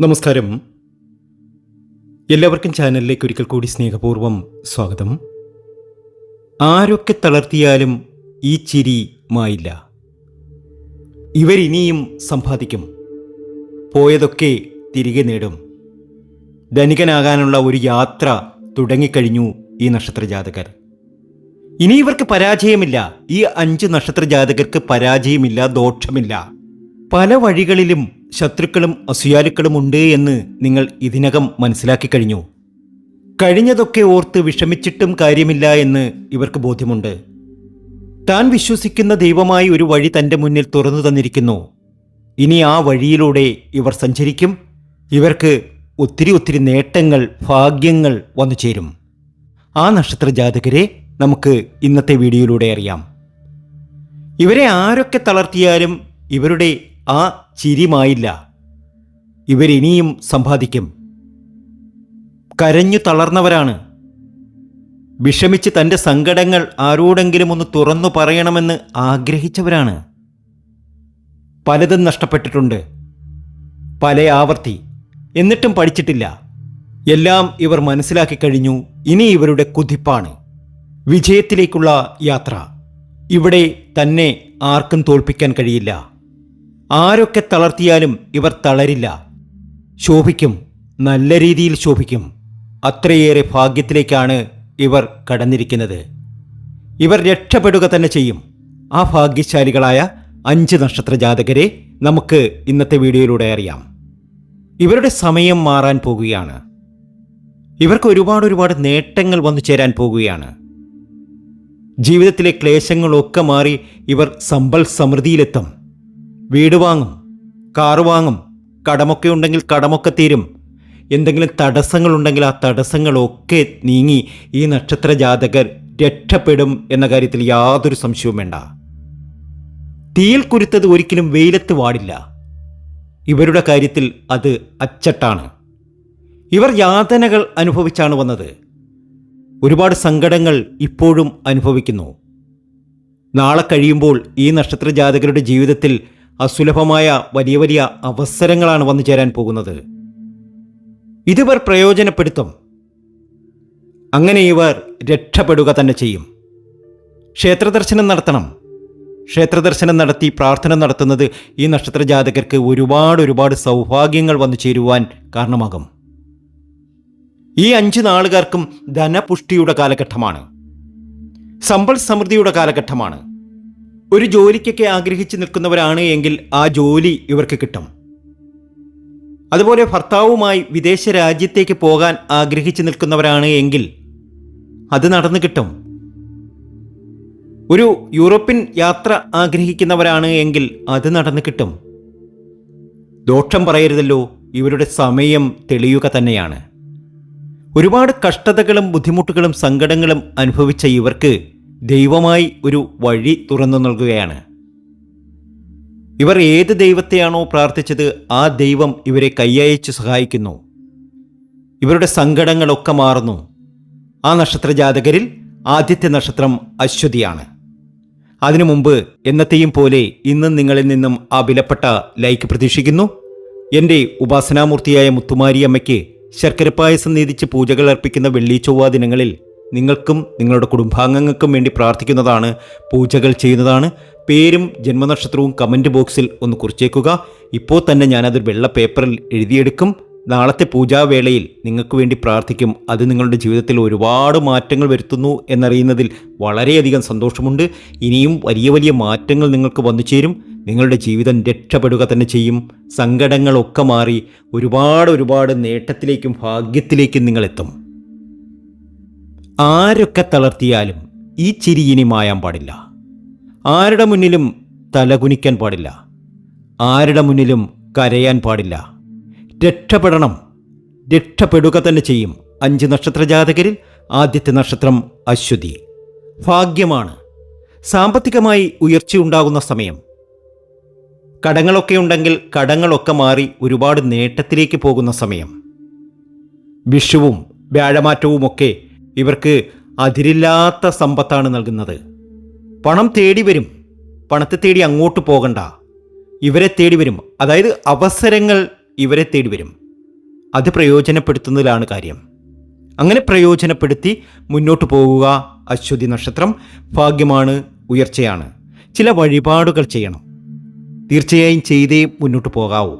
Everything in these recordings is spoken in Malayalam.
നമസ്കാരം. എല്ലാവർക്കും ചാനലിലേക്ക് ഒരിക്കൽ കൂടി സ്നേഹപൂർവം സ്വാഗതം. ആരൊക്കെ തളർത്തിയാലും ഈ ചിരി മായില്ല ഇവരിനിയും സമ്പാദിക്കും. പോയതൊക്കെ തിരികെ നേടും. ധനികനാകാനുള്ള ഒരു യാത്ര തുടങ്ങിക്കഴിഞ്ഞു ഈ നക്ഷത്ര ജാതകർ ഇനി ഇവർക്ക് പരാജയമില്ല. ഈ അഞ്ച് നക്ഷത്ര ജാതകർക്ക് പരാജയമില്ല ദോഷമില്ല. പല വഴികളിലും ശത്രുക്കളും അസുയാലുക്കളും ഉണ്ട് എന്ന് നിങ്ങൾ ഇതിനകം മനസ്സിലാക്കി കഴിഞ്ഞു. കഴിഞ്ഞതൊക്കെ ഓർത്ത് വിഷമിച്ചിട്ടും കാര്യമില്ല എന്ന് ഇവർക്ക് ബോധ്യമുണ്ട്. താൻ വിശ്വസിക്കുന്ന ദൈവമായി ഒരു വഴി തന്റെ മുന്നിൽ തുറന്നു തന്നിരിക്കുന്നു. ഇനി ആ വഴിയിലൂടെ ഇവർ സഞ്ചരിക്കും. ഇവർക്ക് ഒത്തിരി ഒത്തിരി നേട്ടങ്ങൾ ഭാഗ്യങ്ങൾ വന്നു ചേരും. ആ നക്ഷത്ര ജാതകരെ നമുക്ക് ഇന്നത്തെ വീഡിയോയിലൂടെ അറിയാം. ഇവരെ ആരൊക്കെ തളർത്തിയാലും ഇവരുടെ ആ ചിരിമായില്ല. ഇവരിനിയും സമ്പാദിക്കും. കരഞ്ഞു തളർന്നവരാണ്. വിഷമിച്ച് തന്റെ സങ്കടങ്ങൾ ആരോടെങ്കിലും ഒന്ന് തുറന്നു പറയണമെന്ന് ആഗ്രഹിച്ചവരാണ്. പലതും നഷ്ടപ്പെട്ടിട്ടുണ്ട്. പല ആവർത്തി. എന്നിട്ടും പഠിച്ചിട്ടില്ല. എല്ലാം ഇവർ മനസ്സിലാക്കി കഴിഞ്ഞു. ഇനി ഇവരുടെ കുതിപ്പാണ്. വിജയത്തിലേക്കുള്ള യാത്ര. ഇവിടെ തന്നെ ആർക്കും തോൽപ്പിക്കാൻ കഴിയില്ല. ആരൊക്കെ തളർത്തിയാലും ഇവർ തളരില്ല. ശോഭിക്കും നല്ല രീതിയിൽ ശോഭിക്കും. അത്രയേറെ ഭാഗ്യത്തിലേക്കാണ് ഇവർ കടന്നിരിക്കുന്നത്. ഇവർ രക്ഷപ്പെടുക തന്നെ ചെയ്യും. ആ ഭാഗ്യശാലികളായ അഞ്ച് നക്ഷത്ര ജാതകരെ നമുക്ക് ഇന്നത്തെ വീഡിയോയിലൂടെ അറിയാം. ഇവരുടെ സമയം മാറാൻ പോകുകയാണ്. ഇവർക്ക് ഒരുപാട് ഒരുപാട് നേട്ടങ്ങൾ വന്നു ചേരാൻ പോകുകയാണ്. ജീവിതത്തിലെ ക്ലേശങ്ങളൊക്കെ മാറി ഇവർ സമ്പൽ സമൃദ്ധിയിലെത്തും. വീട് വാങ്ങും കാറ് വാങ്ങും കടമൊക്കെ ഉണ്ടെങ്കിൽ കടമൊക്കെ തീരും. എന്തെങ്കിലും തടസ്സങ്ങളുണ്ടെങ്കിൽ ആ തടസ്സങ്ങളൊക്കെ നീങ്ങി ഈ നക്ഷത്ര ജാതകർ രക്ഷപ്പെടും എന്ന കാര്യത്തിൽ യാതൊരു സംശയവും വേണ്ട. തീയിൽ കുരുത്തത് ഒരിക്കലും വെയിലത്ത് വാടില്ല. ഇവരുടെ കാര്യത്തിൽ അത് അച്ചട്ടാണ്. ഇവർ യാതനകൾ അനുഭവിച്ചാണ് വന്നത്. ഒരുപാട് സങ്കടങ്ങൾ ഇപ്പോഴും അനുഭവിക്കുന്നു. നാളെ കഴിയുമ്പോൾ ഈ നക്ഷത്ര ജാതകരുടെ ജീവിതത്തിൽ അസുലഭമായ വലിയ വലിയ അവസരങ്ങളാണ് വന്നു ചേരാൻ പോകുന്നത്. ഇതിവർ പ്രയോജനപ്പെടുത്തും. അങ്ങനെ ഇവർ രക്ഷപ്പെടുക തന്നെ ചെയ്യും. ക്ഷേത്രദർശനം നടത്തണം. ക്ഷേത്രദർശനം നടത്തി പ്രാർത്ഥന നടത്തുന്നത് ഈ നക്ഷത്ര ജാതകർക്ക് ഒരുപാട് ഒരുപാട് സൗഭാഗ്യങ്ങൾ വന്നു ചേരുവാൻ കാരണമാകും. ഈ അഞ്ച് നാളുകാർക്കും ധനപുഷ്ടിയുടെ കാലഘട്ടമാണ്. സമ്പൽ സമൃദ്ധിയുടെ കാലഘട്ടമാണ്. ഒരു ജോലിക്കൊക്കെ ആഗ്രഹിച്ച് നിൽക്കുന്നവരാണ് എങ്കിൽ ആ ജോലി ഇവർക്ക് കിട്ടും. അതുപോലെ ഭർത്താവുമായി വിദേശ രാജ്യത്തേക്ക് പോകാൻ ആഗ്രഹിച്ച് നിൽക്കുന്നവരാണ് എങ്കിൽ അത് നടന്നു കിട്ടും. ഒരു യൂറോപ്യൻ യാത്ര ആഗ്രഹിക്കുന്നവരാണ് എങ്കിൽ അത് നടന്നു കിട്ടും. ദോഷം പറയരുതല്ലോ ഇവരുടെ സമയം തെളിയുക തന്നെയാണ്. ഒരുപാട് കഷ്ടതകളും ബുദ്ധിമുട്ടുകളും സങ്കടങ്ങളും അനുഭവിച്ച ഇവർക്ക് ദൈവമായി ഒരു വഴി തുറന്നു നൽകുകയാണ്. ഇവർ ഏത് ദൈവത്തെയാണോ പ്രാർത്ഥിച്ചത് ആ ദൈവം ഇവരെ കൈയയച്ച് സഹായിക്കുന്നു. ഇവരുടെ സങ്കടങ്ങളൊക്കെ മാറുന്നു. ആ നക്ഷത്ര ജാതകരിൽ ആദ്യത്തെ നക്ഷത്രം അശ്വതിയാണ്. അതിനു മുമ്പ് എന്നത്തെയും പോലെ ഇന്നും നിങ്ങളിൽ നിന്നും ആ വിലപ്പെട്ട ലൈക്ക് പ്രതീക്ഷിക്കുന്നു. എന്റെ ഉപാസനാമൂർത്തിയായ മുത്തുമാരിയമ്മയ്ക്ക് ശർക്കര പായസം നീതിച്ച് പൂജകൾ അർപ്പിക്കുന്ന വെള്ളി ചൊവ്വാ ദിനങ്ങളിൽ നിങ്ങൾക്കും നിങ്ങളുടെ കുടുംബാംഗങ്ങൾക്കും വേണ്ടി പ്രാർത്ഥിക്കുന്നതാണ് പൂജകൾ ചെയ്യുന്നതാണ്. പേരും ജന്മനക്ഷത്രവും കമന്റ് ബോക്സിൽ ഒന്ന് കുറിച്ചേക്കുക. ഇപ്പോൾ തന്നെ ഞാനതൊരു വെള്ള പേപ്പറിൽ എഴുതിയെടുക്കും. നാളത്തെ പൂജാവേളയിൽ നിങ്ങൾക്ക് വേണ്ടി പ്രാർത്ഥിക്കും. അത് നിങ്ങളുടെ ജീവിതത്തിൽ ഒരുപാട് മാറ്റങ്ങൾ വരുത്തുന്നു എന്നറിയുന്നതിൽ വളരെയധികം സന്തോഷമുണ്ട്. ഇനിയും വലിയ വലിയ മാറ്റങ്ങൾ നിങ്ങൾക്ക് വന്നു ചേരും. നിങ്ങളുടെ ജീവിതം രക്ഷപ്പെടുക തന്നെ ചെയ്യും. സങ്കടങ്ങളൊക്കെ മാറി ഒരുപാട് ഒരുപാട് നേട്ടത്തിലേക്കും ഭാഗ്യത്തിലേക്കും നിങ്ങളെത്തും. ആരൊക്കെ തളർത്തിയാലും ഈ ചിരി ഇനി മായാൻ പാടില്ല. ആരുടെ മുന്നിലും തലകുനിക്കാൻ പാടില്ല. ആരുടെ മുന്നിലും കരയാൻ പാടില്ല. രക്ഷപ്പെടണം. രക്ഷപ്പെടുക തന്നെ ചെയ്യും അഞ്ച് നക്ഷത്ര ജാതകരിൽ ആദ്യത്തെ നക്ഷത്രം അശ്വതി. ഭാഗ്യമാണ്. സാമ്പത്തികമായി ഉയർച്ചയുണ്ടാകുന്ന സമയം. കടങ്ങളൊക്കെ ഉണ്ടെങ്കിൽ കടങ്ങളൊക്കെ മാറി ഒരുപാട് നേട്ടത്തിലേക്ക് പോകുന്ന സമയം. വിഷുവും വ്യാഴമാറ്റവുമൊക്കെ ഇവർക്ക് അതിരില്ലാത്ത സമ്പത്താണ് നൽകുന്നത്. പണം തേടി വരും. പണത്തെ തേടി അങ്ങോട്ട് പോകണ്ട. ഇവരെ തേടി വരും. അതായത് അവസരങ്ങൾ ഇവരെ തേടി വരും. അത് പ്രയോജനപ്പെടുത്തുന്നതിലാണ് കാര്യം. അങ്ങനെ പ്രയോജനപ്പെടുത്തി മുന്നോട്ട് പോകുക അശ്വതി നക്ഷത്രം ഭാഗ്യമാണ് ഉയർച്ചയാണ്. ചില വഴിപാടുകൾ ചെയ്യണം. തീർച്ചയായും ചെയ്തേ മുന്നോട്ട് പോകാവൂ.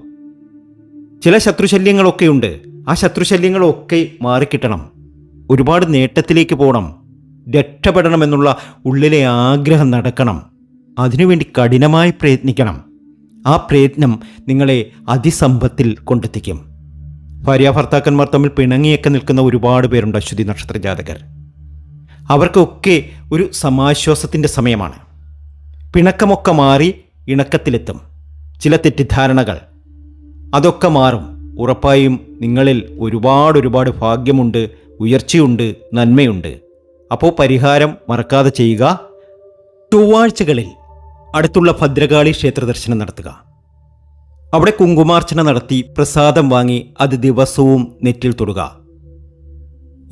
ചില ശത്രുശല്യങ്ങളൊക്കെ ഉണ്ട് ആ ശത്രുശല്യങ്ങളൊക്കെ മാറിക്കിട്ടണം. ഒരുപാട് നേട്ടത്തിലേക്ക് പോകണം രക്ഷപ്പെടണമെന്നുള്ള ഉള്ളിലെ ആഗ്രഹം നടക്കണം. അതിനുവേണ്ടി കഠിനമായി പ്രയത്നിക്കണം. ആ പ്രയത്നം നിങ്ങളെ അതിസമ്പത്തിൽ കൊണ്ടെത്തിക്കും. ഭാര്യാഭർത്താക്കന്മാർ തമ്മിൽ പിണങ്ങിയൊക്കെ നിൽക്കുന്ന ഒരുപാട് പേരുണ്ട് അശ്വതി നക്ഷത്ര ജാതകർ. അവർക്കൊക്കെ ഒരു സമാശ്വാസത്തിന്റെ സമയമാണ്. പിണക്കമൊക്കെ മാറി ഇണക്കത്തിലെത്തും. ചില തെറ്റിദ്ധാരണകൾ. അതൊക്കെ മാറും. ഉറപ്പായും നിങ്ങളിൽ ഒരുപാട് ഒരുപാട് ഭാഗ്യമുണ്ട് ഉയർച്ചയുണ്ട് നന്മയുണ്ട്. അപ്പോൾ പരിഹാരം മറക്കാതെ ചെയ്യുക. ചൊവ്വാഴ്ചകളിൽ അടുത്തുള്ള ഭദ്രകാളി ക്ഷേത്ര ദർശനം നടത്തുക. അവിടെ കുങ്കുമാർച്ചന നടത്തി പ്രസാദം വാങ്ങി അത് ദിവസവും നെറ്റിൽ തൊടുക.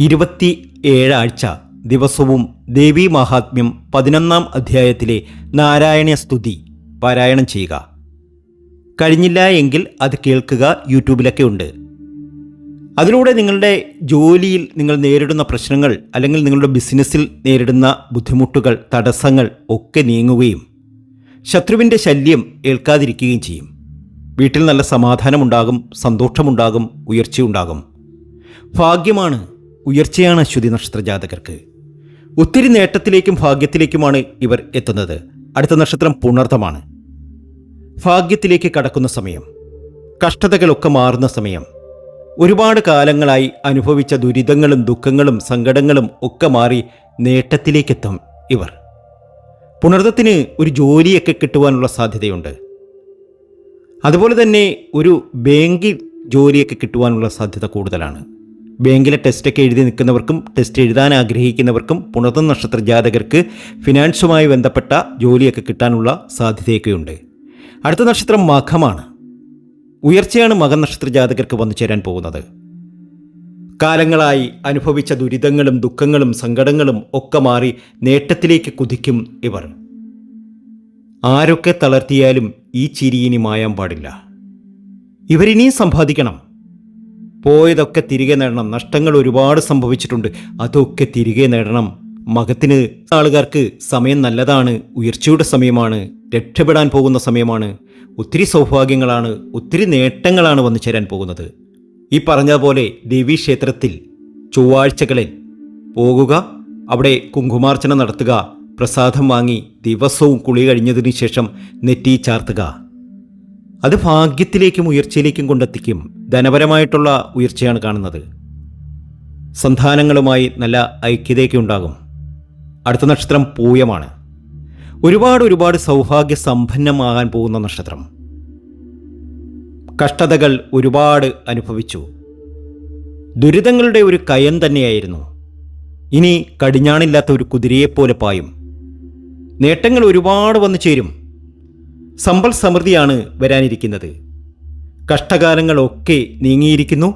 ഇരുപത്തി ഏഴാഴ്ച ദിവസവും ദേവീ മഹാത്മ്യം പതിനൊന്നാം അധ്യായത്തിലെ നാരായണ സ്തുതി പാരായണം ചെയ്യുക. കഴിഞ്ഞില്ല എങ്കിൽ അത് കേൾക്കുക യൂട്യൂബിലൊക്കെ ഉണ്ട്. അതിലൂടെ നിങ്ങളുടെ ജോലിയിൽ നിങ്ങൾ നേരിടുന്ന പ്രശ്നങ്ങൾ അല്ലെങ്കിൽ നിങ്ങളുടെ ബിസിനസ്സിൽ നേരിടുന്ന ബുദ്ധിമുട്ടുകൾ തടസ്സങ്ങൾ ഒക്കെ നീങ്ങുകയും ശത്രുവിന്റെ ശല്യം ഏൽക്കാതിരിക്കുകയും ചെയ്യും. വീട്ടിൽ നല്ല സമാധാനമുണ്ടാകും സന്തോഷമുണ്ടാകും ഉയർച്ചയുണ്ടാകും. ഭാഗ്യമാണ് ഉയർച്ചയാണ് അശ്വതി നക്ഷത്ര ജാതകർക്ക് ഒത്തിരി നേട്ടത്തിലേക്കും ഭാഗ്യത്തിലേക്കുമാണ് ഇവർ എത്തുന്നത്. അടുത്ത നക്ഷത്രം പുണർത്തമാണ് ഭാഗ്യത്തിലേക്ക് കടക്കുന്ന സമയം. കഷ്ടതകളൊക്കെ മാറുന്ന സമയം. ഒരുപാട് കാലങ്ങളായി അനുഭവിച്ച ദുരിതങ്ങളും ദുഃഖങ്ങളും സങ്കടങ്ങളും ഒക്കെ മാറി നേട്ടത്തിലേക്കെത്തും ഇവർ. പുണർത്തത്തിന് ഒരു ജോലിയൊക്കെ കിട്ടുവാനുള്ള സാധ്യതയുണ്ട്. അതുപോലെ തന്നെ ഒരു ബാങ്കിൽ ജോലിയൊക്കെ കിട്ടുവാനുള്ള സാധ്യത കൂടുതലാണ്. ബാങ്കിലെ ടെസ്റ്റൊക്കെ എഴുതി നിൽക്കുന്നവർക്കും ടെസ്റ്റ് എഴുതാൻ ആഗ്രഹിക്കുന്നവർക്കും പുണർന്ന നക്ഷത്ര ജാതകർക്ക് ഫിനാൻസുമായി ബന്ധപ്പെട്ട ജോലിയൊക്കെ കിട്ടാനുള്ള സാധ്യതയൊക്കെയുണ്ട്. അടുത്ത നക്ഷത്രം മഖമാണ്. ഉയർച്ചയാണ് മകൻ നക്ഷത്ര ജാതകർക്ക് വന്നു ചേരാൻ പോകുന്നത്. കാലങ്ങളായി അനുഭവിച്ച ദുരിതങ്ങളും ദുഃഖങ്ങളും സങ്കടങ്ങളും ഒക്കെ മാറി നേട്ടത്തിലേക്ക് കുതിക്കും ഇവർ. ആരൊക്കെ തളർത്തിയാലും ഈ ചിരി ഇനി മായാൻ പാടില്ല. ഇവരിനിയും സമ്പാദിക്കണം. പോയതൊക്കെ തിരികെ നേടണം. നഷ്ടങ്ങൾ ഒരുപാട് സംഭവിച്ചിട്ടുണ്ട്. അതൊക്കെ തിരികെ നേടണം. മകത്തിന് ആളുകാർക്ക് സമയം നല്ലതാണ് ഉയർച്ചയുടെ സമയമാണ് രക്ഷപ്പെടാൻ പോകുന്ന സമയമാണ് ഒത്തിരി സൗഭാഗ്യങ്ങളാണ് ഒത്തിരി നേട്ടങ്ങളാണ് വന്നു ചേരാൻ പോകുന്നത്. ഈ പറഞ്ഞ പോലെ ദേവീക്ഷേത്രത്തിൽ ചൊവ്വാഴ്ചകളിൽ പോകുക അവിടെ കുങ്കുമാർച്ചന നടത്തുക പ്രസാദം വാങ്ങി ദിവസവും കുളി കഴിഞ്ഞതിന് ശേഷം നെറ്റി ചാർത്തുക. അത് ഭാഗ്യത്തിലേക്കും ഉയർച്ചയിലേക്കും കൊണ്ടെത്തിക്കും ധനപരമായിട്ടുള്ള ഉയർച്ചയാണ് കാണുന്നത്. സന്താനങ്ങളുമായി നല്ല ഐക്യതയൊക്കെ ഉണ്ടാകും. അടുത്ത നക്ഷത്രം പൂയമാണ്. ഒരുപാട് ഒരുപാട് സൗഭാഗ്യ സമ്പന്നമാകാൻ പോകുന്ന നക്ഷത്രം. കഷ്ടതകൾ ഒരുപാട് അനുഭവിച്ചു. ദുരിതങ്ങളുടെ ഒരു കയം തന്നെയായിരുന്നു. ഇനി കടിഞ്ഞാണില്ലാത്ത ഒരു കുതിരയെപ്പോലെ പായും. നേട്ടങ്ങൾ ഒരുപാട് വന്നു ചേരും. സമ്പൽ സമൃദ്ധിയാണ് വരാനിരിക്കുന്നത്. കഷ്ടകാലങ്ങളൊക്കെ നീങ്ങിയിരിക്കുന്നു.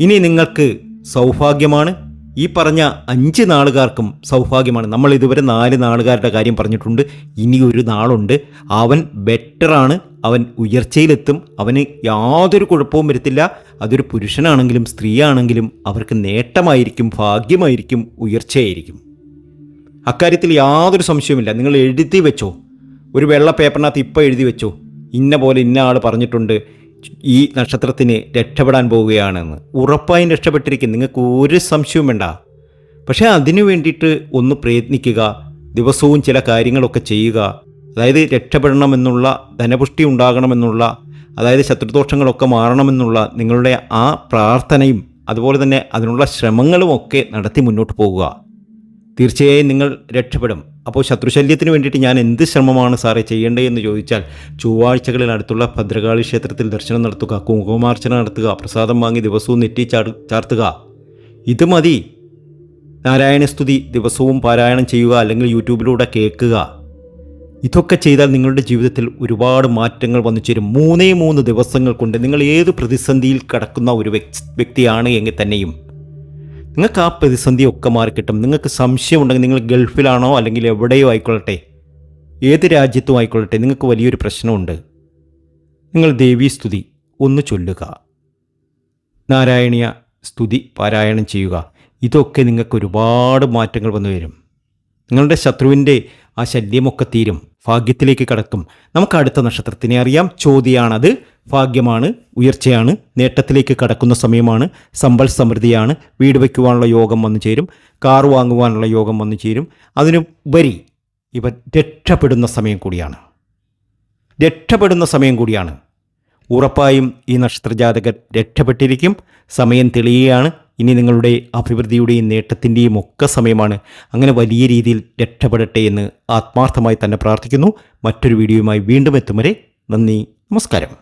ഇനി നിങ്ങൾക്ക് സൗഭാഗ്യമാണ്. ഈ പറഞ്ഞ അഞ്ച് നാളുകാർക്കും സൗഭാഗ്യമാണ്. നമ്മൾ ഇതുവരെ നാല് നാളുകാരുടെ കാര്യം പറഞ്ഞിട്ടുണ്ട്. ഇനി ഒരു നാളുണ്ട്. അവൻ ബെറ്ററാണ് അവൻ ഉയർച്ചയിലെത്തും. അവന് യാതൊരു കുഴപ്പവും വരത്തില്ല. അതൊരു പുരുഷനാണെങ്കിലും സ്ത്രീയാണെങ്കിലും അവർക്ക് നേട്ടമായിരിക്കും ഭാഗ്യമായിരിക്കും ഉയർച്ചയായിരിക്കും. അക്കാര്യത്തിൽ യാതൊരു സംശയവുമില്ല. നിങ്ങൾ എഴുതി വെച്ചോ. ഒരു വെള്ള പേപ്പറിനകത്ത് ഇപ്പോൾ എഴുതി വെച്ചോ. ഇന്ന പോലെ ഇന്ന ആൾ പറഞ്ഞിട്ടുണ്ട്. ഈ നക്ഷത്രത്തിന് രക്ഷപ്പെടാൻ പോവുകയാണെന്ന്. ഉറപ്പായും രക്ഷപ്പെട്ടിരിക്കും. നിങ്ങൾക്ക് ഒരു സംശയവും വേണ്ട. പക്ഷേ അതിനു വേണ്ടിയിട്ട് ഒന്ന് പ്രയത്നിക്കുക. ദിവസവും ചില കാര്യങ്ങളൊക്കെ ചെയ്യുക. അതായത് രക്ഷപ്പെടണമെന്നുള്ള ധനപുഷ്ടി ഉണ്ടാകണമെന്നുള്ള അതായത് ശത്രുദോഷങ്ങളൊക്കെ മാറണമെന്നുള്ള നിങ്ങളുടെ ആ പ്രാർത്ഥനയും അതുപോലെ തന്നെ അതിനുള്ള ശ്രമങ്ങളും ഒക്കെ നടത്തി മുന്നോട്ട് പോകുക തീർച്ചയായും നിങ്ങൾ രക്ഷപ്പെടും. അപ്പോൾ ശത്രുശല്യത്തിന് വേണ്ടിയിട്ട് ഞാൻ എന്ത് ശ്രമമാണ് സാറേ ചെയ്യേണ്ടത് എന്ന് ചോദിച്ചാൽ ചൊവ്വാഴ്ചകളിൽ അടുത്തുള്ള ഭദ്രകാളി ക്ഷേത്രത്തിൽ ദർശനം നടത്തുക കുങ്കുമാർച്ചന നടത്തുക പ്രസാദം വാങ്ങി ദിവസവും നെറ്റി ചാർത്തുക. ഇത് മതി. നാരായണസ്തുതി ദിവസവും പാരായണം ചെയ്യുക അല്ലെങ്കിൽ യൂട്യൂബിലൂടെ കേൾക്കുക. ഇതൊക്കെ ചെയ്താൽ നിങ്ങളുടെ ജീവിതത്തിൽ ഒരുപാട് മാറ്റങ്ങൾ വന്നു ചേരും. മൂന്നേ മൂന്ന് ദിവസങ്ങൾ കൊണ്ട് നിങ്ങൾ ഏത് പ്രതിസന്ധിയിൽ കടക്കുന്ന ഒരു വ്യക്തിയാണ് എങ്കിൽ തന്നെയും. നിങ്ങൾക്ക് ആ പ്രതിസന്ധിയൊക്കെ മാറിക്കിട്ടും നിങ്ങൾക്ക് സംശയം ഉണ്ടെങ്കിൽ നിങ്ങൾ ഗൾഫിലാണോ അല്ലെങ്കിൽ എവിടെയോ ആയിക്കൊള്ളട്ടെ. ഏത് രാജ്യത്തും ആയിക്കൊള്ളട്ടെ. നിങ്ങൾക്ക് വലിയൊരു പ്രശ്നമുണ്ട്. നിങ്ങൾ ദേവീസ്തുതി ഒന്ന് ചൊല്ലുക. നാരായണീയ സ്തുതി പാരായണം ചെയ്യുക. ഇതൊക്കെ നിങ്ങൾക്ക് ഒരുപാട് മാറ്റങ്ങൾ വന്നു വരും. നിങ്ങളുടെ ശത്രുവിന്റെ ആ ശല്യമൊക്കെ തീരും. ഭാഗ്യത്തിലേക്ക് കടക്കും. നമുക്ക് അടുത്ത നക്ഷത്രത്തിനെ അറിയാം. ചോദ്യമാണത് ഭാഗ്യമാണ് ഉയർച്ചയാണ് നേട്ടത്തിലേക്ക് കടക്കുന്ന സമയമാണ് സമ്പൽ സമൃദ്ധിയാണ് വീട് വയ്ക്കുവാനുള്ള യോഗം വന്നു ചേരും കാർ വാങ്ങുവാനുള്ള യോഗം വന്നു ചേരും. അതിനുപരി ഇവ രക്ഷപ്പെടുന്ന സമയം കൂടിയാണ്. രക്ഷപ്പെടുന്ന സമയം കൂടിയാണ്. ഉറപ്പായും ഈ നക്ഷത്രജാതകർ രക്ഷപ്പെട്ടിരിക്കും. സമയം തെളിയുകയാണ്. ഇനി നിങ്ങളുടെ അഭിവൃദ്ധിയുടെയും നേട്ടത്തിന്റെയും ഒക്കെ സമയമാണ്. അങ്ങനെ വലിയ രീതിയിൽ രക്ഷപ്പെടട്ടെ എന്ന് ആത്മാർത്ഥമായി തന്നെ പ്രാർത്ഥിക്കുന്നു. മറ്റൊരു വീഡിയോയുമായി വീണ്ടും എത്തും വരെ നന്ദി നമസ്കാരം.